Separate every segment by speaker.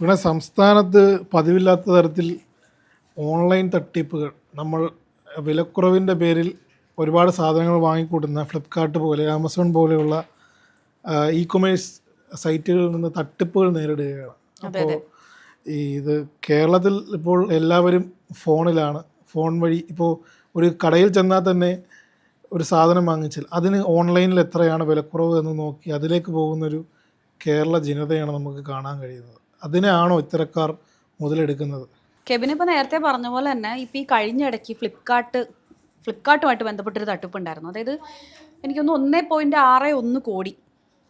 Speaker 1: ഇവിടെ സംസ്ഥാനത്ത് പതിവില്ലാത്ത തരത്തിൽ ഓൺലൈൻ തട്ടിപ്പുകൾ. നമ്മൾ വിലക്കുറവിന്റെ പേരിൽ ഒരുപാട് സാധനങ്ങൾ വാങ്ങിക്കൂട്ടുന്ന ഫ്ലിപ്കാർട്ട് പോലെ ആമസോൺ പോലെയുള്ള ഇ കൊമേഴ്സ് സൈറ്റുകളിൽ നിന്ന് തട്ടിപ്പുകൾ നേരിടുകയാണ്. അപ്പോൾ ഇത് കേരളത്തിൽ ഇപ്പോൾ എല്ലാവരും ഫോണിലാണ്. ഫോൺ വഴി ഇപ്പോൾ ഒരു കടയിൽ ചെന്നാൽ തന്നെ ഒരു സാധനം വാങ്ങിച്ചാൽ അതിന് ഓൺലൈനിൽ എത്രയാണ് വിലക്കുറവ് എന്ന് നോക്കി അതിലേക്ക് പോകുന്നൊരു കേരള ജനതയാണ് നമുക്ക് കാണാൻ കഴിയുന്നത്. അതിനെയാണോ ഇത്തരക്കാർ മുതലെടുക്കുന്നത്?
Speaker 2: കെബിൻ ഇപ്പോൾ നേരത്തെ പറഞ്ഞ പോലെ തന്നെ ഇപ്പോൾ ഈ കഴിഞ്ഞിടയ്ക്ക് ഫ്ലിപ്കാർട്ട് ഫ്ലിപ്കാർട്ടുമായിട്ട് ബന്ധപ്പെട്ടൊരു തട്ടിപ്പുണ്ടായിരുന്നു. അതായത് എനിക്കൊന്ന് ഒന്നേ പോയിന്റ് ആറ് ഒന്ന് കോടി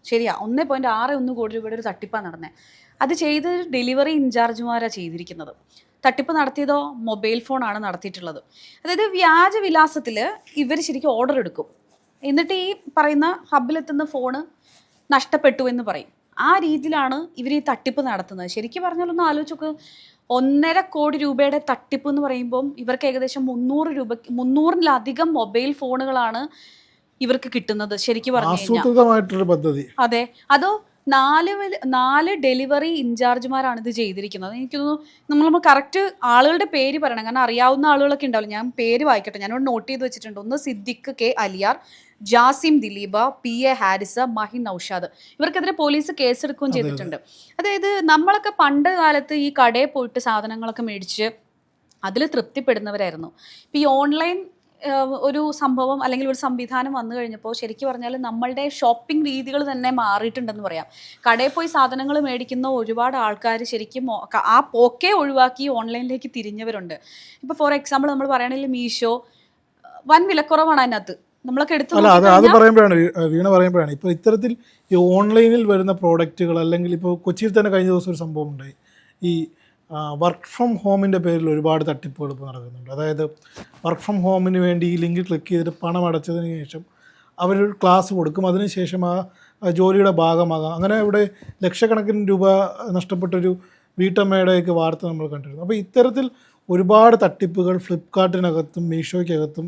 Speaker 2: ശരിയാ ഒന്നേ പോയിന്റ് ആറ് ഒന്ന് കോടി രൂപയുടെ ഒരു തട്ടിപ്പാണ് നടന്നത് അത് ചെയ്ത് ഡെലിവറി ഇൻചാർജുമാരാണ് ചെയ്തിരിക്കുന്നത്. തട്ടിപ്പ് നടത്തിയതോ മൊബൈൽ ഫോണാണ് നടത്തിയിട്ടുള്ളത്. അതായത് വ്യാജ വിലാസത്തിൽ ഇവർ ശരിക്കും ഓർഡർ എടുക്കും. എന്നിട്ട് ഈ പറയുന്ന ഹബിലെത്തുന്ന ഫോണ് നഷ്ടപ്പെട്ടു എന്ന് പറയും. ആ രീതിയിലാണ് ഇവർ ഈ തട്ടിപ്പ് നടത്തുന്നത്. ശരിക്കും പറഞ്ഞാൽ ഒന്ന് ആലോചിച്ച് നോക്ക്. ഒന്നര കോടി രൂപയുടെ തട്ടിപ്പ് എന്ന് പറയുമ്പം ഇവർക്ക് ഏകദേശം മുന്നൂറ് രൂപ മുന്നൂറിലധികം മൊബൈൽ ഫോണുകളാണ് ഇവർക്ക് കിട്ടുന്നത്. ശരിക്കും പറഞ്ഞു
Speaker 1: പദ്ധതി.
Speaker 2: അതെ. അതോ നാല് നാല് ഡെലിവറി ഇൻചാർജുമാരാണ് ഇത് ചെയ്തിരിക്കുന്നത്. എനിക്ക് തോന്നുന്നു നമ്മൾ കറക്റ്റ് ആളുകളുടെ പേര് പറയണം. കാരണം അറിയാവുന്ന ആളുകളൊക്കെ ഉണ്ടാവില്ല? ഞാൻ പേര് വായിക്കട്ടെ. ഞാനിവിടെ നോട്ട് ചെയ്ത് വെച്ചിട്ടുണ്ട്. ഒന്ന് Siddique K Aliyar Jasim Dileepa P A Haris Mahin Naushad. ഇവർക്കെതിരെ പോലീസ് കേസെടുക്കുകയും ചെയ്തിട്ടുണ്ട്. അതായത് നമ്മളൊക്കെ പണ്ട് കാലത്ത് ഈ കടയിൽ പോയിട്ട് സാധനങ്ങളൊക്കെ മേടിച്ച് അതിൽ തൃപ്തിപ്പെടുന്നവരായിരുന്നു. ഇപ്പം ഈ ഓൺലൈൻ ഒരു സംഭവം അല്ലെങ്കിൽ ഒരു സംവിധാനം വന്നു കഴിഞ്ഞപ്പോൾ ശരിക്കും പറഞ്ഞാൽ നമ്മളുടെ ഷോപ്പിംഗ് രീതികൾ തന്നെ മാറിയിട്ടുണ്ടെന്ന് പറയാം. കടയിൽ പോയി സാധനങ്ങൾ മേടിക്കുന്ന ഒരുപാട് ആൾക്കാർ ശരിക്കും ആ പോക്കേ ഒഴിവാക്കി ഓൺലൈനിലേക്ക് തിരിഞ്ഞവരുണ്ട്. ഇപ്പോൾ ഫോർ എക്സാമ്പിൾ നമ്മൾ പറയുകയാണെങ്കിൽ മീഷോ വൻ വിലക്കുറവാണ് അതിനകത്ത്. നമ്മളൊക്കെ എടുത്ത്
Speaker 1: അല്ല അത് അത് പറയുമ്പോഴാണ് വീണ പറയുമ്പോഴാണ്. ഇപ്പോൾ ഇത്തരത്തിൽ ഈ ഓൺലൈനിൽ വരുന്ന പ്രോഡക്റ്റുകൾ അല്ലെങ്കിൽ ഇപ്പോൾ കൊച്ചിയിൽ തന്നെ കഴിഞ്ഞ ദിവസം ഒരു സംഭവം ഉണ്ടായി. ഈ വർക്ക് ഫ്രം ഹോമിന്റെ പേരിൽ ഒരുപാട് തട്ടിപ്പുകൾ ഇപ്പോൾ നടക്കുന്നുണ്ട്. അതായത് വർക്ക് ഫ്രം ഹോമിന് വേണ്ടി ഈ ലിങ്കിൽ ക്ലിക്ക് ചെയ്തിട്ട് പണം അടച്ചതിന് ശേഷം അവരൊരു ക്ലാസ് കൊടുക്കും. അതിനുശേഷം ആ ആ ജോലിയുടെ ഭാഗമാകാം. അങ്ങനെ ഇവിടെ ലക്ഷക്കണക്കിന് രൂപ നഷ്ടപ്പെട്ടൊരു വീട്ടമ്മയുടെയൊക്കെ വാർത്ത നമ്മൾ കണ്ടിരുന്നു. അപ്പോൾ ഇത്തരത്തിൽ ഒരുപാട് തട്ടിപ്പുകൾ ഫ്ലിപ്കാർട്ടിനകത്തും മീഷോയ്ക്കകത്തും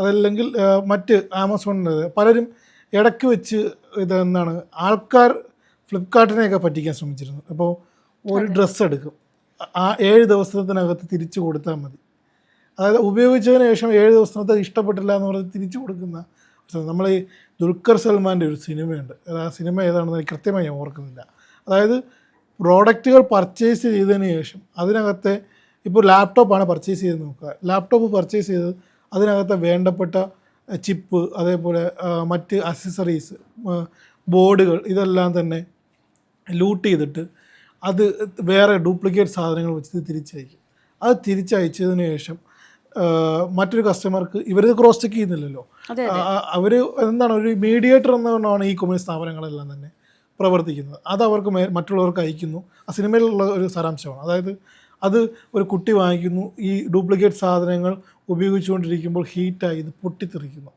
Speaker 1: അതല്ലെങ്കിൽ മറ്റ് ആമസോണിന്റെ പലരും ഇടയ്ക്ക് വെച്ച് ഇതെന്താണ് ആൾക്കാർ ഫ്ലിപ്കാർട്ടിനെയൊക്കെ പറ്റിക്കാൻ ശ്രമിച്ചിരുന്നു. അപ്പോൾ ഒരു ഡ്രസ്സ് എടുക്കും. ആ ഏഴ് ദിവസത്തിനകത്ത് തിരിച്ചു കൊടുത്താൽ മതി. അതായത് ഉപയോഗിച്ചതിന് ശേഷം ഏഴ് ദിവസത്തിനകത്ത് ഇഷ്ടപ്പെട്ടില്ല എന്ന് പറഞ്ഞ് തിരിച്ചു കൊടുക്കുന്ന നമ്മൾ ഈ ദുൽഖർ സൽമാന്റെ ഒരു സിനിമയുണ്ട്. അത് ആ സിനിമ ഏതാണെന്ന് എനിക്ക് കൃത്യമായി ഞാൻ ഓർക്കുന്നില്ല. അതായത് പ്രോഡക്റ്റുകൾ പർച്ചേസ് ചെയ്തതിന് ശേഷം അതിനകത്തെ ഇപ്പോൾ ലാപ്ടോപ്പാണ് പർച്ചേസ് ചെയ്ത് നോക്കുക. ലാപ്ടോപ്പ് പർച്ചേസ് ചെയ്ത് അതിനകത്തെ വേണ്ടപ്പെട്ട ചിപ്പ് അതേപോലെ മറ്റ് അക്സസറീസ് ബോർഡുകൾ ഇതെല്ലാം തന്നെ ലൂട്ട് ചെയ്തിട്ട് അത് വേറെ ഡ്യൂപ്ലിക്കേറ്റ് സാധനങ്ങൾ വെച്ച് തിരിച്ചയക്കും. അത് തിരിച്ചയച്ചതിന് ശേഷം മറ്റൊരു കസ്റ്റമർക്ക് ഇവരിത് ക്രോസ് ചെക്ക് ചെയ്യുന്നില്ലല്ലോ. അവർ എന്താണ് ഒരു മീഡിയേറ്റർ എന്നാണ് ഈ കൊമേഴ്സ് സ്ഥാപനങ്ങളെല്ലാം തന്നെ പ്രവർത്തിക്കുന്നത്. അത് അവർക്ക് മറ്റുള്ളവർക്ക് അയക്കുന്നു. ആ സിനിമയിലുള്ള ഒരു സാരാംശമാണ്. അതായത് അത് ഒരു കുട്ടി വാങ്ങിക്കുന്നു. ഈ ഡ്യൂപ്ലിക്കേറ്റ് സാധനങ്ങൾ ഉപയോഗിച്ചുകൊണ്ടിരിക്കുമ്പോൾ ഹീറ്റായി ഇത് പൊട്ടിത്തെറിക്കുന്നു.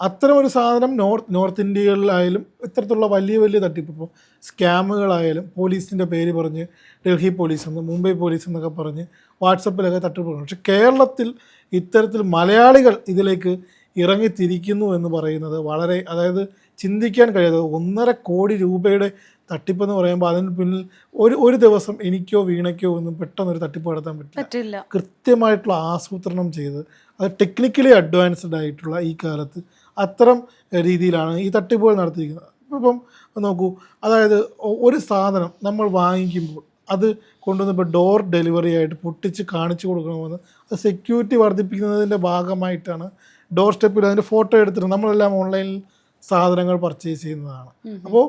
Speaker 1: അത്തരം ഒരു സാധനം നോർത്ത് നോർത്ത് ഇന്ത്യകളിലായാലും ഇത്തരത്തിലുള്ള വലിയ വലിയ തട്ടിപ്പ് ഇപ്പോൾ സ്കാമുകളായാലും പോലീസിന്റെ പേര് പറഞ്ഞ് ഡൽഹി പോലീസ് എന്ന് മുംബൈ പോലീസ് എന്നൊക്കെ പറഞ്ഞ് വാട്സപ്പിലൊക്കെ തട്ടിപ്പ് പക്ഷെ കേരളത്തിൽ ഇത്തരത്തിൽ മലയാളികൾ ഇതിലേക്ക് ഇറങ്ങിത്തിരിക്കുന്നു എന്ന് പറയുന്നത് വളരെ അതായത് ചിന്തിക്കാൻ കഴിയാതെ ഒന്നര കോടി രൂപയുടെ തട്ടിപ്പ് എന്ന് പറയുമ്പോൾ അതിന് പിന്നിൽ ഒരു ഒരു ദിവസം എനിക്കോ വീണയ്ക്കോ ഒന്നും പെട്ടെന്ന് ഒരു തട്ടിപ്പ് നടത്താൻ പറ്റില്ല. കൃത്യമായിട്ടുള്ള ആസൂത്രണം ചെയ്ത് അത് ടെക്നിക്കലി അഡ്വാൻസ്ഡ് ആയിട്ടുള്ള ഈ കാലത്ത് അത്തരം രീതിയിലാണ് ഈ തട്ടിപ്പുകൾ നടത്തിയിരിക്കുന്നത്. ഇപ്പം നോക്കൂ അതായത് ഒരു സാധനം നമ്മൾ വാങ്ങിക്കുമ്പോൾ അത് കൊണ്ടുവന്നപ്പോൾ ഡോർ ഡെലിവറി ആയിട്ട് പൊട്ടിച്ച് കാണിച്ചു കൊടുക്കണമെന്ന് അത് സെക്യൂരിറ്റി വർദ്ധിപ്പിക്കുന്നതിന്റെ ഭാഗമായിട്ടാണ് ഡോർ സ്റ്റെപ്പിൽ അതിന്റെ ഫോട്ടോ എടുത്തിട്ട് നമ്മളെല്ലാം ഓൺലൈനിൽ സാധനങ്ങൾ പർച്ചേസ് ചെയ്യുന്നതാണ്. അപ്പോൾ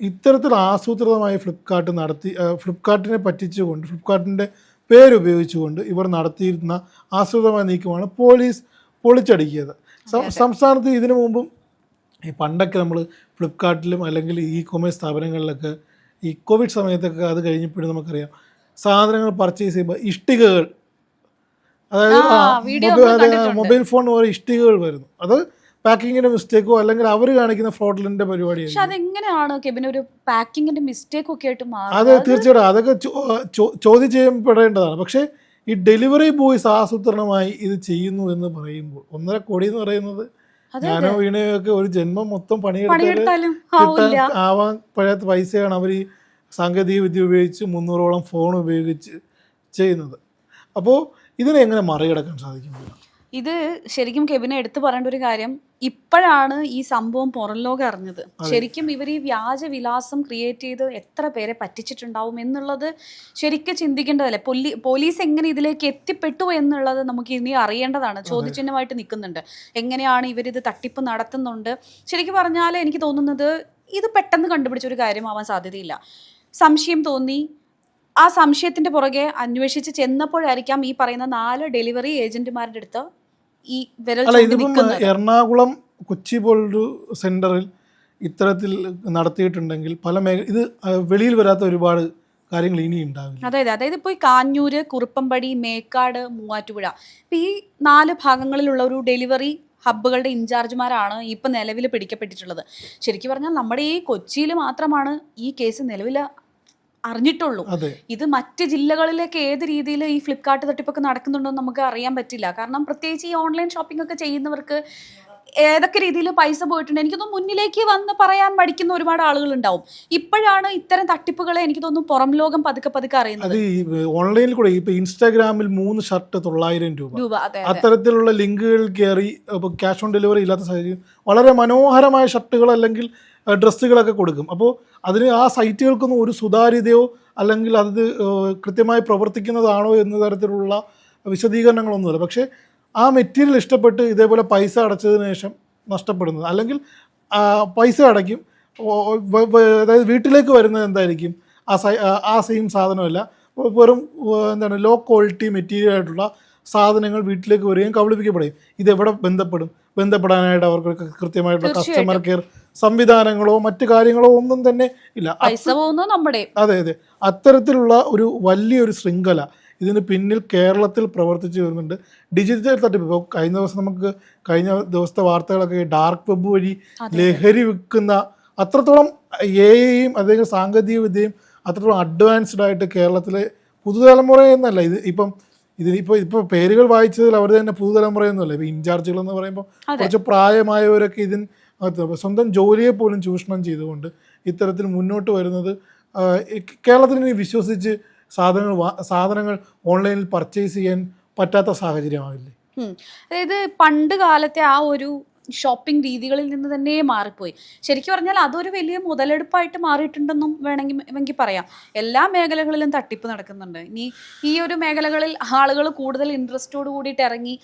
Speaker 1: ഇത്തരത്തിൽ ആസൂത്രിതമായി ഫ്ലിപ്കാർട്ട് നടത്തി ഫ്ലിപ്കാർട്ടിനെ പറ്റിച്ചുകൊണ്ട് ഫ്ലിപ്കാർട്ടിന്റെ പേരുപയോഗിച്ചുകൊണ്ട് ഇവർ നടത്തിയിരുന്ന ആസൂത്രിതമായ നീക്കമാണ് പോലീസ് പൊളിച്ചടുക്കിയത്. സംസ്ഥാനത്ത് ഇതിനു മുമ്പും ഈ പണ്ടൊക്കെ നമ്മൾ ഫ്ലിപ്കാർട്ടിലും അല്ലെങ്കിൽ ഇ കൊമേഴ്സ് സ്ഥാപനങ്ങളിലൊക്കെ ഈ കോവിഡ് സമയത്തൊക്കെ അത് കഴിഞ്ഞപ്പോഴും നമുക്കറിയാം സാധനങ്ങൾ പർച്ചേസ് ചെയ്യുമ്പോൾ ഇഷ്ടികകൾ അതായത് മൊബൈൽ ഫോൺ പോലെ ഇഷ്ടികകൾ വരുന്നു. അത് പാക്കിങ്ങിന്റെ മിസ്റ്റേക്കോ അല്ലെങ്കിൽ അവർ കാണിക്കുന്ന ഫ്രോഡിലിന്റെ
Speaker 2: പക്ഷെ അതെങ്ങനെയാണ് കെബിൻ ഒരു പാക്കിങ്ങിന്റെ മിസ്റ്റേക്ക് ഒക്കെ ആയിട്ട്
Speaker 1: അത്
Speaker 2: മാറുന്നത്
Speaker 1: തീർച്ചയായിട്ടും. അതൊക്കെ ചോദ്യം ചെയ്യപ്പെടേണ്ടതാണ്. പക്ഷേ ഈ ഡെലിവറി ബോയ്സ് ആസൂത്രണമായി ഇത് ചെയ്യുന്നു എന്ന് പറയുമ്പോൾ ഒന്നര കോടി എന്ന് പറയുന്നത് ഞാനോ വീണയോ ഒക്കെ ഒരു ജന്മം മൊത്തം
Speaker 2: പണിയെടുത്താലും
Speaker 1: ആവാൻ പഴയാത്ത പൈസയാണ് അവർ ഈ സാങ്കേതിക വിദ്യ ഉപയോഗിച്ച് മുന്നൂറോളം ഫോൺ ഉപയോഗിച്ച് ചെയ്യുന്നത്. അപ്പോൾ ഇതിനെ എങ്ങനെ മറികടക്കാൻ സാധിക്കും?
Speaker 2: ഇത് ശരിക്കും കെബിനെ എടുത്തു പറയേണ്ട ഒരു കാര്യം ഇപ്പോഴാണ് ഈ സംഭവം പുറം ലോകം അറിഞ്ഞത്. ശരിക്കും ഇവർ ഈ വ്യാജ വിലാസം ക്രിയേറ്റ് ചെയ്ത് എത്ര പേരെ പറ്റിച്ചിട്ടുണ്ടാവും എന്നുള്ളത് ശരിക്കും ചിന്തിക്കേണ്ടതല്ലേ? പൊലി പോലീസ് എങ്ങനെ ഇതിലേക്ക് എത്തിപ്പെട്ടു എന്നുള്ളത് നമുക്ക് ഇനി അറിയേണ്ടതാണ്. ചോദ്യചിഹ്നമായിട്ട് നിൽക്കുന്നുണ്ട്. എങ്ങനെയാണ് ഇവരിത് തട്ടിപ്പ് നടത്തുന്നുണ്ട്? ശരിക്കും പറഞ്ഞാൽ എനിക്ക് തോന്നുന്നത് ഇത് പെട്ടെന്ന് കണ്ടുപിടിച്ച ഒരു കാര്യമാവാൻ സാധ്യതയില്ല. സംശയം തോന്നി. ആ സംശയത്തിന്റെ പുറകെ അന്വേഷിച്ച് ചെന്നപ്പോഴായിരിക്കാം ഈ പറയുന്ന നാല് ഡെലിവറി ഏജന്റുമാരുടെ അടുത്ത് ഈ വിരൽ ചൂണ്ടി
Speaker 1: എറണാകുളം കൊച്ചി പോലൊരു സെന്ററിൽ ഇത്തരത്തിൽ നടത്തിയിട്ടുണ്ടെങ്കിൽ പല മേഖല ഇത് വെളിയിൽ വരാത്ത ഒരുപാട് കാര്യങ്ങൾ ഇനി ഉണ്ടാവില്ല.
Speaker 2: അതായത് അതായത് ഇപ്പോൾ ഈ കാഞ്ഞൂര് കുറുപ്പമ്പടി മേക്കാട് മൂവാറ്റുപുഴ. ഇപ്പം ഈ നാല് ഭാഗങ്ങളിലുള്ള ഒരു ഡെലിവറി ഹബ്ബുകളുടെ ഇൻചാർജുമാരാണ് ഇപ്പം നിലവിൽ പിടിക്കപ്പെട്ടിട്ടുള്ളത്. ശരിക്കും പറഞ്ഞാൽ നമ്മുടെ ഈ കൊച്ചിയിൽ മാത്രമാണ് ഈ കേസ് നിലവിൽ അറിഞ്ഞിട്ടുള്ളൂ. ഇത് മറ്റ് ജില്ലകളിലേക്ക് ഏത് രീതിയിൽ ഈ ഫ്ലിപ്കാർട്ട് തട്ടിപ്പൊക്കെ നടക്കുന്നുണ്ടോ നമുക്ക് അറിയാൻ പറ്റില്ല. കാരണം പ്രത്യേകിച്ച് ഈ ഓൺലൈൻ ഷോപ്പിംഗ് ഒക്കെ ചെയ്യുന്നവർക്ക് ഏതൊക്കെ രീതിയിൽ പൈസ പോയിട്ടുണ്ട്? എനിക്ക് തോന്നുന്നു മുന്നിലേക്ക് വന്ന് പറയാൻ മടിക്കുന്ന ഒരുപാട് ആളുകൾ ഉണ്ടാവും ഇപ്പോഴാണ് ഇത്തരം തട്ടിപ്പുകളെ എനിക്ക് തോന്നുന്നു പുറം ലോകം പതുക്കെ പതുക്കെ അറിയുന്നത്.
Speaker 1: അത് ഈ ഓൺലൈനിൽ കൂടെ ഇപ്പൊ ഇൻസ്റ്റാഗ്രാമിൽ മൂന്ന് ഷർട്ട് തൊള്ളായിരം രൂപ.
Speaker 2: രൂപ. അതെ അതെ.
Speaker 1: അത്തരത്തിലുള്ള ലിങ്കുകൾ കയറി ക്യാഷ് ഓൺ ഡെലിവറി ഇല്ലാത്ത സാഹചര്യം. വളരെ മനോഹരമായ ഷർട്ടുകൾ അല്ലെങ്കിൽ ഡ്രസ്സുകളൊക്കെ കൊടുക്കും. അപ്പോൾ അതിന് ആ സൈറ്റുകൾക്കൊന്നും ഒരു സുതാര്യതയോ അല്ലെങ്കിൽ അത് കൃത്യമായി പ്രവർത്തിക്കുന്നതാണോ എന്ന തരത്തിലുള്ള വിശദീകരണങ്ങളൊന്നുമില്ല. പക്ഷേ ആ മെറ്റീരിയൽ ഇഷ്ടപ്പെട്ട് ഇതേപോലെ പൈസ അടച്ചതിന് ശേഷം നഷ്ടപ്പെടുന്നത് അല്ലെങ്കിൽ പൈസ അടയ്ക്കും. അതായത് വീട്ടിലേക്ക് വരുന്നത് എന്തായിരിക്കും? ആ സൈ ആ സെയിം സാധനമല്ല. വെറും എന്താണ് ലോ ക്വാളിറ്റി മെറ്റീരിയൽ ആയിട്ടുള്ള സാധനങ്ങൾ വീട്ടിലേക്ക് വരികയും കബളിപ്പിക്കപ്പെടുകയും. ഇതെവിടെ ബന്ധപ്പെടും? ബന്ധപ്പെടാനായിട്ട് അവർക്ക് കൃത്യമായിട്ടുള്ള കസ്റ്റമർ കെയർ സംവിധാനങ്ങളോ മറ്റു കാര്യങ്ങളോ ഒന്നും തന്നെ ഇല്ല. അതെ അതെ. അത്തരത്തിലുള്ള ഒരു വലിയൊരു ശൃംഖല ഇതിന് പിന്നിൽ കേരളത്തിൽ പ്രവർത്തിച്ചു വരുന്നുണ്ട്. ഡിജിറ്റൽ തട്ടിപ്പ്. ഇപ്പോൾ കഴിഞ്ഞ ദിവസം നമുക്ക് കഴിഞ്ഞ ദിവസത്തെ വാർത്തകളൊക്കെ ഡാർക്ക് വെബ് വഴി ലഹരി വിൽക്കുന്ന അത്രത്തോളം എ ഐയും അല്ലെങ്കിൽ സാങ്കേതിക വിദ്യയും അത്രത്തോളം അഡ്വാൻസ്ഡ് ആയിട്ട് കേരളത്തിലെ പുതുതലമുറ എന്നല്ല. ഇത് ഇപ്പം ഇതിന് ഇപ്പോൾ ഇപ്പോൾ പേരുകൾ വായിച്ചതിൽ അവർ തന്നെ പുതുതലമുറയൊന്നുമല്ല. ഇപ്പോൾ ഇൻചാർജുകൾ എന്ന് പറയുമ്പോൾ കുറച്ച് പ്രായമായവരൊക്കെ ഇതിന് സ്വന്തം ജോലിയെ പോലും ചൂഷണം ചെയ്തുകൊണ്ട് ഇത്തരത്തിൽ മുന്നോട്ട് വരുന്നത് കേരളത്തിന് വിശ്വസിച്ച് സാധനങ്ങൾ സാധനങ്ങൾ ഓൺലൈനിൽ പർച്ചേസ് ചെയ്യാൻ പറ്റാത്ത സാഹചര്യമാവില്ലേ?
Speaker 2: അതായത് പണ്ട് കാലത്തെ ആ ഒരു ഷോപ്പിംഗ് രീതികളിൽ നിന്ന് തന്നെ മാറിപ്പോയി. ശരിക്കും പറഞ്ഞാൽ അതൊരു വലിയ മുതലെടുപ്പായിട്ട് മാറിയിട്ടുണ്ടെന്നും വേണമെങ്കിൽ വേണമെങ്കിൽ പറയാം. എല്ലാ മേഖലകളിലും തട്ടിപ്പ് നടക്കുന്നുണ്ട്. ഇനി ഈ ഒരു മേഖലകളിൽ ആളുകൾ കൂടുതൽ ഇൻട്രസ്റ്റോട് കൂടിയിട്ട് ഇറങ്ങി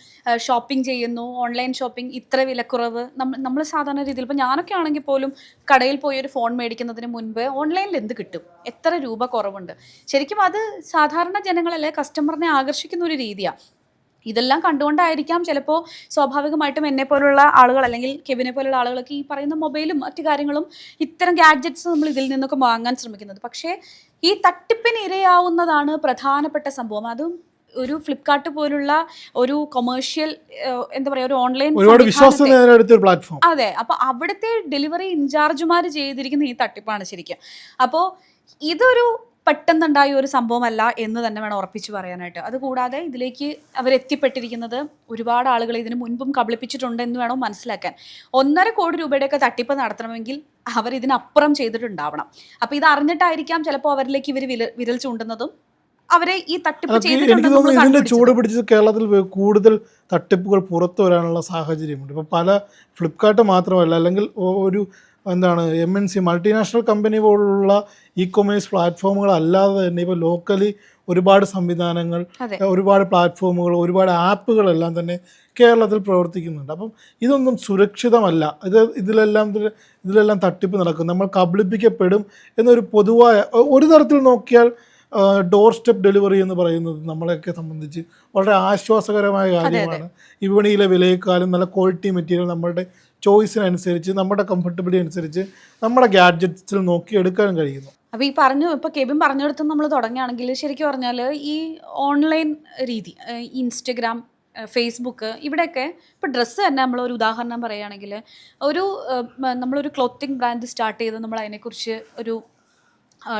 Speaker 2: ഷോപ്പിംഗ് ചെയ്യുന്നു. ഓൺലൈൻ ഷോപ്പിംഗ് ഇത്ര വിലക്കുറവ്. നമ്മൾ സാധാരണ രീതിയിൽ ഇപ്പോൾ ഞാനൊക്കെ ആണെങ്കിൽ പോലും കടയിൽ പോയി ഒരു ഫോൺ മേടിക്കുന്നതിന് മുൻപ് ഓൺലൈനിൽ എന്ത് കിട്ടും? എത്ര രൂപ കുറവുണ്ട്? ശരിക്കും അത് സാധാരണ ജനങ്ങളല്ലേ കസ്റ്റമറിനെ ആകർഷിക്കുന്ന ഒരു രീതിയാണ് ഇതെല്ലാം കണ്ടുകൊണ്ടായിരിക്കാം ചിലപ്പോൾ സ്വാഭാവികമായിട്ടും എന്നെ പോലുള്ള ആളുകൾ അല്ലെങ്കിൽ കെവിനെ പോലുള്ള ആളുകളൊക്കെ ഈ പറയുന്ന മൊബൈലും മറ്റു കാര്യങ്ങളും ഇത്തരം ഗാഡ്ജറ്റ്സ് നമ്മൾ ഇതിൽ നിന്നൊക്കെ വാങ്ങാൻ ശ്രമിക്കുന്നത്. പക്ഷേ ഈ തട്ടിപ്പിന് ഇരയാവുന്നതാണ് പ്രധാനപ്പെട്ട സംഭവം. അതും ഒരു ഫ്ലിപ്കാർട്ട് പോലുള്ള ഒരു കൊമേഴ്ഷ്യൽ എന്താ പറയുക ഒരു ഓൺലൈൻ
Speaker 1: പ്ലാറ്റ്ഫോം
Speaker 2: അതെ അപ്പോൾ അവിടുത്തെ ഡെലിവറി ഇൻചാർജുമാർ ചെയ്തിരിക്കുന്ന ഈ തട്ടിപ്പാണ് ശരിക്കും. അപ്പോൾ ഇതൊരു പെട്ടെന്നുണ്ടായ ഒരു സംഭവമല്ല എന്ന് തന്നെ വേണം ഉറപ്പിച്ചു പറയാനായിട്ട്. അതുകൂടാതെ ഇതിലേക്ക് അവരെത്തിപ്പെട്ടിരിക്കുന്നത് ഒരുപാട് ആളുകൾ ഇതിനു മുൻപും കബളിപ്പിച്ചിട്ടുണ്ട് എന്ന് വേണം മനസ്സിലാക്കാൻ. ഒന്നര കോടി രൂപയുടെയൊക്കെ തട്ടിപ്പ് നടത്തണമെങ്കിൽ അവർ ഇതിനപ്പുറം ചെയ്തിട്ടുണ്ടാവണം. അപ്പൊ ഇത് അറിഞ്ഞിട്ടായിരിക്കാം ചിലപ്പോൾ അവരിലേക്ക് ഇവർ വിരൽ വിരൽ ചൂണ്ടുന്നതും അവരെ ഈ തട്ടിപ്പ്
Speaker 1: ചെയ്തിട്ടുണ്ട്
Speaker 2: ചെയ്തിട്ടുണ്ടെന്ന്
Speaker 1: ഇതിന്റെ ചൂട് പിടിച്ച് കേരളത്തിൽ കൂടുതൽ തട്ടിപ്പുകൾ പുറത്തു വരാനുള്ള സാഹചര്യമുണ്ട്. ഇപ്പൊ പല ഫ്ലിപ്കാർട്ട് മാത്രമല്ല അല്ലെങ്കിൽ ഒരു എന്താണ് M N C multinational company പോലുള്ള ഇ കൊമേഴ്സ് പ്ലാറ്റ്ഫോമുകൾ അല്ലാതെ തന്നെ ഇപ്പോൾ ലോക്കലി ഒരുപാട് സംവിധാനങ്ങൾ ഒരുപാട് പ്ലാറ്റ്ഫോമുകൾ ഒരുപാട് ആപ്പുകളെല്ലാം തന്നെ കേരളത്തിൽ പ്രവർത്തിക്കുന്നുണ്ട്. അപ്പം ഇതൊന്നും സുരക്ഷിതമല്ല. ഇത് ഇതിലെല്ലാം ഇതിലെല്ലാം തട്ടിപ്പ് നടക്കും. നമ്മൾ കബളിപ്പിക്കപ്പെടും എന്നൊരു പൊതുവായ ഒരു തരത്തിൽ നോക്കിയാൽ ഡോർ സ്റ്റെപ്പ് ഡെലിവറി എന്ന് പറയുന്നത് നമ്മളെയൊക്കെ സംബന്ധിച്ച് വളരെ ആശ്വാസകരമായ കാര്യമാണ്. വിപണിയിലെ വിലയേക്കാളും നല്ല ക്വാളിറ്റി മെറ്റീരിയൽ നമ്മളുടെ ചോയ്സിനനുസരിച്ച് നമ്മുടെ കംഫർട്ടബിലിറ്റി അനുസരിച്ച് നമ്മുടെ ഗാഡ്ജറ്റ്സിൽ നോക്കി എടുക്കാൻ കഴിയുന്നു.
Speaker 2: അപ്പോൾ ഈ പറഞ്ഞു ഇപ്പോൾ കെബിൻ പറഞ്ഞെടുത്ത് നമ്മൾ തുടങ്ങുകയാണെങ്കിൽ ശരിക്കും പറഞ്ഞാൽ ഈ ഓൺലൈൻ രീതി ഇൻസ്റ്റഗ്രാം ഫേസ്ബുക്ക് ഇവിടെയൊക്കെ ഇപ്പോൾ ഡ്രസ്സ് തന്നെ നമ്മൾ ഒരു ഉദാഹരണം പറയുകയാണെങ്കിൽ ഒരു നമ്മളൊരു ക്ലോത്തിങ് ബ്രാൻഡ് സ്റ്റാർട്ട് ചെയ്ത് നമ്മൾ അതിനെക്കുറിച്ച് ഒരു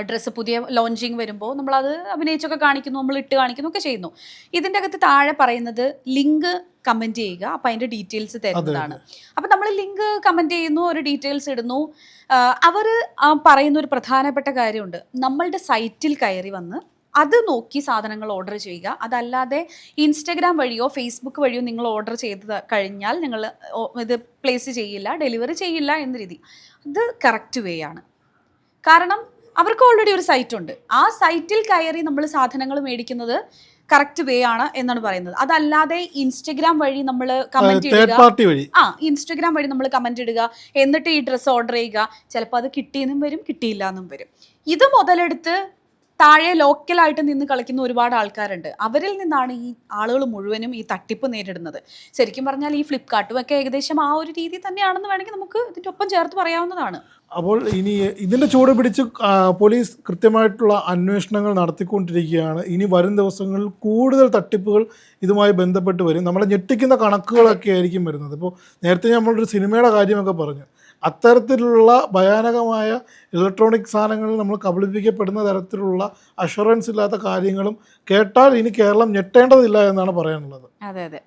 Speaker 2: ഡ്രസ്സ് പുതിയ ലോഞ്ചിങ് വരുമ്പോൾ നമ്മളത് അഭിനയിച്ചൊക്കെ കാണിക്കുന്നു നമ്മൾ ഇട്ട് കാണിക്കുന്നു ഒക്കെ ചെയ്യുന്നു. ഇതിന്റെ അകത്ത് താഴെ പറയുന്നത് ലിങ്ക് കമന്റ് ചെയ്യുക അപ്പം അതിന്റെ ഡീറ്റെയിൽസ് തരുന്നതാണ്. അപ്പം നമ്മൾ ലിങ്ക് കമന്റ് ചെയ്യുന്നു ഒരു ഡീറ്റെയിൽസ് ഇടുന്നു. അവർ പറയുന്ന ഒരു പ്രധാനപ്പെട്ട കാര്യമുണ്ട്. നമ്മളുടെ സൈറ്റിൽ കയറി വന്ന് അത് നോക്കി സാധനങ്ങൾ ഓർഡർ ചെയ്യുക. അതല്ലാതെ ഇൻസ്റ്റഗ്രാം വഴിയോ ഫേസ്ബുക്ക് വഴിയോ നിങ്ങൾ ഓർഡർ ചെയ്ത് കഴിഞ്ഞാൽ നിങ്ങൾ ഇത് പ്ലേസ് ചെയ്യില്ല ഡെലിവറി ചെയ്യില്ല എന്ന രീതി. അത് കറക്റ്റ് വേ ആണ്. കാരണം അവർക്ക് ഓൾറെഡി ഒരു സൈറ്റ് ഉണ്ട്. ആ സൈറ്റിൽ കയറി നമ്മൾ സാധനങ്ങൾ മേടിക്കുന്നത് കറക്റ്റ് വേ ആണ് എന്നാണ് പറയുന്നത്. അതല്ലാതെ ഇൻസ്റ്റഗ്രാം വഴി നമ്മൾ കമന്റ് ഇടുക. ആ ഇൻസ്റ്റഗ്രാം വഴി നമ്മൾ കമന്റ് ഇടുക. എന്നിട്ട് ഈ ഡ്രസ്സ് ഓർഡർ ചെയ്യുക. ചിലപ്പോൾ അത് കിട്ടിയെന്നും വരും കിട്ടിയില്ല എന്നും വരും. ഇത് മുതലെടുത്ത് താഴെ ലോക്കലായിട്ട് നിന്ന് കളിക്കുന്ന ഒരുപാട് ആൾക്കാരുണ്ട്. അവരിൽ നിന്നാണ് ഈ ആളുകൾ മുഴുവനും ഈ തട്ടിപ്പ് നേരിടുന്നത്. ശരിക്കും പറഞ്ഞാൽ ഈ ഫ്ലിപ്കാർട്ടും ഒക്കെ ഏകദേശം ആ ഒരു രീതി തന്നെയാണെന്ന് വേണമെങ്കിൽ നമുക്ക് ഇതിന്റെ ഒപ്പം ചേർത്ത് പറയാവുന്നതാണ്.
Speaker 1: അപ്പോൾ ഇനി ഇതിന്റെ ചൂട് പിടിച്ച് പോലീസ് കൃത്യമായിട്ടുള്ള അന്വേഷണങ്ങൾ നടത്തിക്കൊണ്ടിരിക്കുകയാണ്. ഇനി വരും ദിവസങ്ങളിൽ കൂടുതൽ തട്ടിപ്പുകൾ ഇതുമായി ബന്ധപ്പെട്ട് വരും. നമ്മളെ ഞെട്ടിക്കുന്ന കണക്കുകളൊക്കെ ആയിരിക്കും വരുന്നത്. ഇപ്പോൾ നേരത്തെ നമ്മളൊരു സിനിമയുടെ കാര്യമൊക്കെ പറഞ്ഞു. അത്തരത്തിലുള്ള ഭയാനകമായ ഇലക്ട്രോണിക് സാധനങ്ങളിൽ നമ്മൾ കബളിപ്പിക്കപ്പെടുന്ന തരത്തിലുള്ള അഷുറൻസ് ഇല്ലാത്ത കാര്യങ്ങളും കേട്ടാൽ ഇനി കേരളം ഞെട്ടേണ്ടതില്ല എന്നാണ് പറയാനുള്ളത്.
Speaker 2: അതെ അതെ.